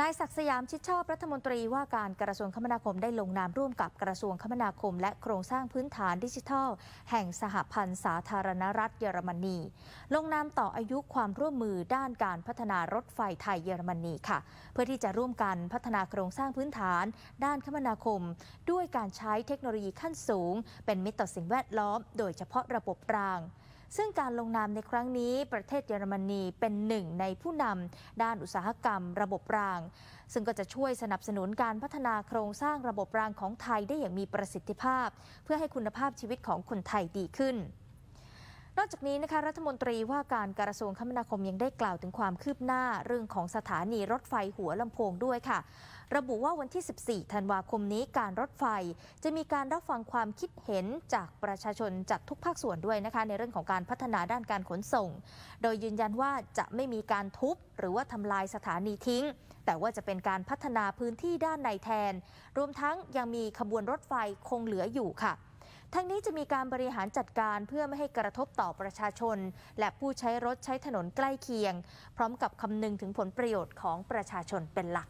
นายศักดิ์สยามชิดชอบรัฐมนตรีว่าการกระทรวงคมนาคมได้ลงนามร่วมกับกระทรวงคมนาคม และโครงสร้างพื้นฐานดิจิทัล แห่งสหพันธ์สาธารณรัฐเยอรมนี ลงนามต่ออายุความร่วมมือด้านการพัฒนารถไฟไทยเยอรมนีค่ะ เพื่อที่จะร่วมกันพัฒนาโครงสร้างพื้นฐาน ด้านคมนาคม ด้วยการใช้เทคโนโลยีขั้นสูง เป็นมิตรต่อสิ่งแวดล้อม โดยเฉพาะระบบราง ซึ่งการลงนามในครั้งนี้ประเทศเยอรมนีเป็นหนึ่งในผู้นำด้านอุตสาหกรรม ระบบราง ซึ่งก็จะช่วยสนับสนุนการพัฒนาโครงสร้างระบบรางของไทยได้อย่างมีประสิทธิภาพ เพื่อให้คุณภาพชีวิตของคนไทยดีขึ้น นอกจากนี้นะคะรัฐมนตรีว่าการกระทรวงคมนาคมยังได้กล่าวถึงความคืบหน้าเรื่องของสถานีรถไฟหัวลำโพงด้วยค่ะ ระบุว่าวันที่ 14 ธันวาคมนี้การรถไฟ จะมีการรับฟังความคิดเห็นจากประชาชนจากทุกภาคส่วนด้วยนะคะ ในเรื่องของการพัฒนาด้านการขนส่ง โดยยืนยันว่าจะไม่มีการทุบหรือว่าทำลายสถานีทิ้ง แต่ว่าจะเป็นการพัฒนาพื้นที่ด้านในแทน รวมทั้งยังมีขบวนรถไฟคงเหลืออยู่ค่ะ ทั้งนี้จะมีการบริหารจัดการเพื่อไม่ให้กระทบต่อประชาชน และผู้ใช้รถใช้ถนนใกล้เคียง พร้อมกับคำนึงถึงผลประโยชน์ของประชาชนเป็นหลัก